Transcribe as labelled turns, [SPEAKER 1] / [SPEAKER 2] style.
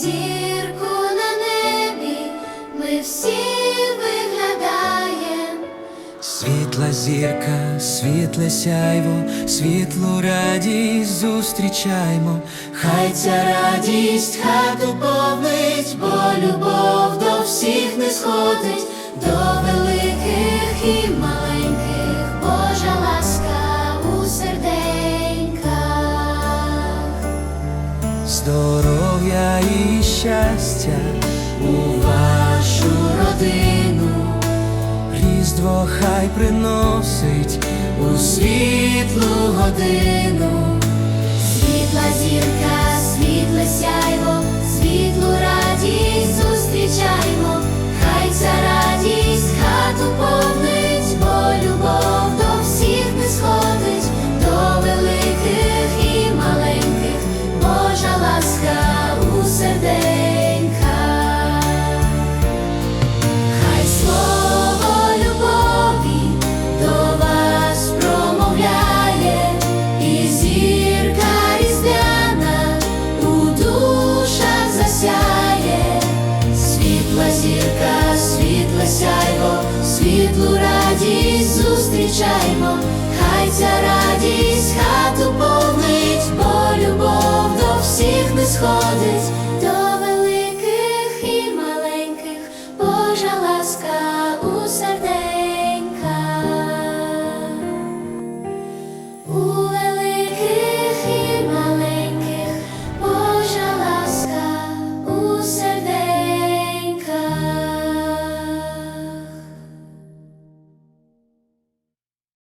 [SPEAKER 1] зірку на небі, ми всі виглядаєм. Світла зірка, світле сяйво, світлу радість зустрічаймо, хай ця радість хату повнить, бо любов до всіх не сходить. до здоров'я і щастя у вашу родину. Різдво хай приносить у світлу годину.
[SPEAKER 2] світлу радість зустрічаймо, хай ця радість хату повнить, бо любов до всіх не сходить.